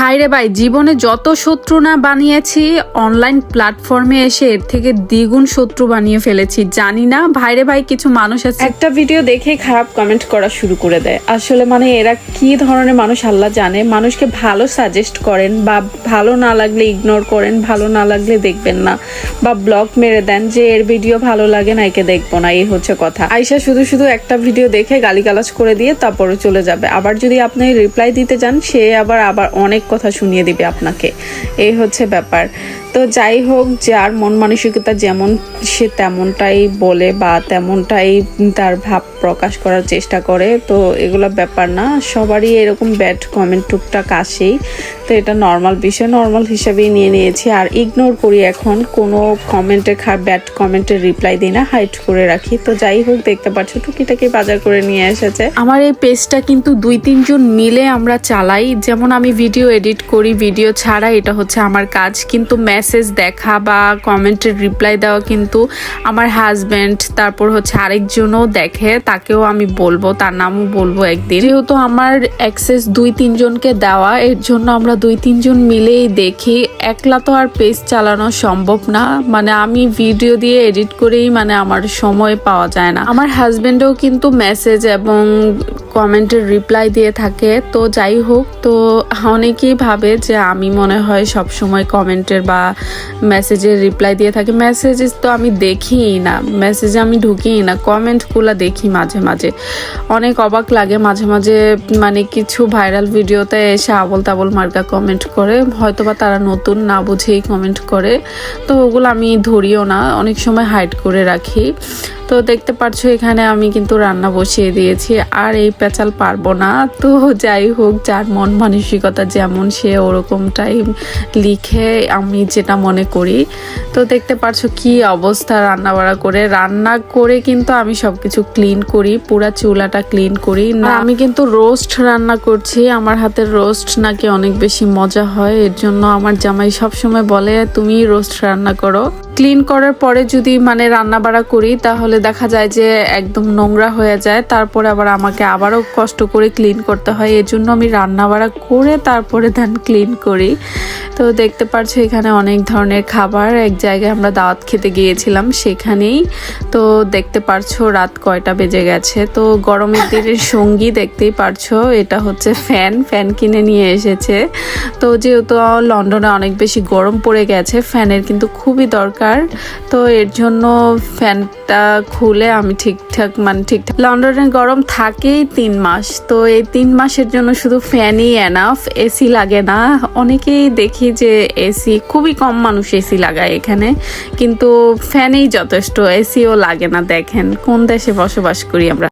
ভাইরে ভাই, জীবনে যত শত্রু না বানিয়েছি অনলাইন প্ল্যাটফর্মে এসে এর থেকে দ্বিগুণ শত্রু বানিয়ে ফেলেছি। জানি না, ভাই রে ভাই, কিছু মানুষ আছে একটা ভিডিও দেখে খারাপ কমেন্ট করা শুরু করে দেয়। আসলে মানে এরা কি ধরনের মানুষ আল্লাহ জানে? মানুষকে ভালো সাজেস্ট করেন বা ভালো না লাগলে ইগনোর করেন, ভালো না লাগলে দেখবেন না। বা ব্লক মেরে দেন যে এর ভিডিও ভালো লাগে না, একে দেখব না, এই হচ্ছে কথা। আয়সা শুধু শুধু একটা ভিডিও দেখে গালিগালাজ করে দিয়ে তারপরে চলে যাবে। আবার যদি আপনি রিপ্লাই দিতে যান সে আবার আবার অনেক কথা শুনিয়ে দিবে আপনাকে। এই হচ্ছে ব্যাপার। তো যাই হোক, যার মন মানসিকতা যেমন সে তেমনটাই বলে বা তেমনটাই তার ভাব প্রকাশ করার চেষ্টা করে, তো এগুলো ব্যাপার না। সবারই এরকম ব্যাড কমেন্ট টুকটাক আসেই। তো এটা নর্মাল বিষয় নর্মাল হিসাবেই নিয়ে নিয়েছি। আর ইগনোর করি এখন, কোনো কমেন্টে ব্যাড কমেন্টের রিপ্লাই দিই না হাইট করে রাখি। তো যাই হোক, দেখতে পাচ্ছ, টুকিটাকি বাজার করে নিয়ে এসেছে। আমার এই পেজটা কিন্তু দুই, তিনজন মিলে আমরা চালাই। যেমন আমি ভিডিও এডিট করি ভিডিও ছাড়া এটা হচ্ছে আমার কাজ। কিন্তু মেসেজ দেখা বা কমেন্টের রিপ্লাই দেওয়া কিন্তু আমার হাজব্যান্ড তারপর হচ্ছে আরেকজনও দেখে, তাকেও আমি বলব, তার নামও বলব একদিন। যেহেতু আমার অ্যাক্সেস দুই তিনজনকে দেওয়া, এর জন্য আমরা দুই তিনজন মিলেই দেখি। একলা তো আর পেজ চালানো সম্ভব না মানে আমি ভিডিও দিয়ে এডিট করেই মানে আমার সময় পাওয়া যায় না। আমার হাজব্যান্ডও কিন্তু মেসেজ এবং কমেন্টের রিপ্লাই দিয়ে থাকে। তো যাই হোক, তো অনেকেই ভাবে যে আমি মনে হয় সব সময় কমেন্টের বা মেসেজের রিপ্লাই দিয়ে থাকি। মেসেজেস তো আমি দেখিই না, মেসেজে আমি ঢুকিই না, কমেন্টগুলো দেখি মাঝে মাঝে। অনেক অবাক লাগে মাঝে মাঝে মানে কিছু ভাইরাল ভিডিওতে এসে আবল তাবল মার্কা কমেন্ট করে, হয়তোবা তারা নতুন না বুঝেই কমেন্ট করে। তো ওগুলো আমি ধরিও না, অনেক সময় হাইড করে রাখি। তো দেখতে পাচ্ছ এখানে আমি কিন্তু রান্না বসিয়ে দিয়েছি। আর এই পেঁচাল পারব না। তো যাই হোক যার মন মানসিকতা যেমন সে ওরকমটাই লিখে আমি যেটা মনে করি। তো দেখতে পাচ্ছ কি অবস্থা রান্না বাড়া করে। রান্না করে কিন্তু আমি সব কিছু ক্লিন করি পুরা চুলাটা ক্লিন করি। না। আমি কিন্তু রোস্ট রান্না করছি। আমার হাতের রোস্ট নাকি অনেক বেশি মজা হয়। এর জন্য আমার জামাই সবসময় বলে তুমি রোস্ট রান্না করো। ক্লিন করার পরে যদি মানে রান্না বাড়া করি, তাহলে দেখা যায় যে একদম নোংরা হয়ে যায়। তারপরে আবার আমাকে আবারও কষ্ট করে ক্লিন করতে হয়। এজন্য আমি রান্না বাড়া করে তারপরে ধান ক্লিন করি। তো দেখতে পাচ্ছ এখানে অনেক ধরনের খাবার। এক জায়গায় আমরা দাওয়াত খেতে গিয়েছিলাম সেখানেই। তো দেখতে পারছ, রাত কয়টা বেজে গেছে। তো গরমের দিনের সঙ্গী দেখতেই পারছ, এটা হচ্ছে ফ্যান। ফ্যান কিনে নিয়ে এসেছে। তো যেহেতু লন্ডনে অনেক বেশি গরম পড়ে গেছে, ফ্যানের কিন্তু খুবই দরকার। তো এর জন্য ফ্যানটা খুলে আমি ঠিকঠাক মানে ঠিকঠাক লন্ডনে গরম থাকেই তিন মাস। তো এই তিন মাসের জন্য শুধু ফ্যানই এনাফ এসি লাগে না। অনেকেই দেখি যে এসি, খুবই কম মানুষ এসি লাগায় এখানে। কিন্তু ফ্যানেই যথেষ্ট, এসিও লাগে না, দেখেন। কোন দেশে বসবাস করি আমরা?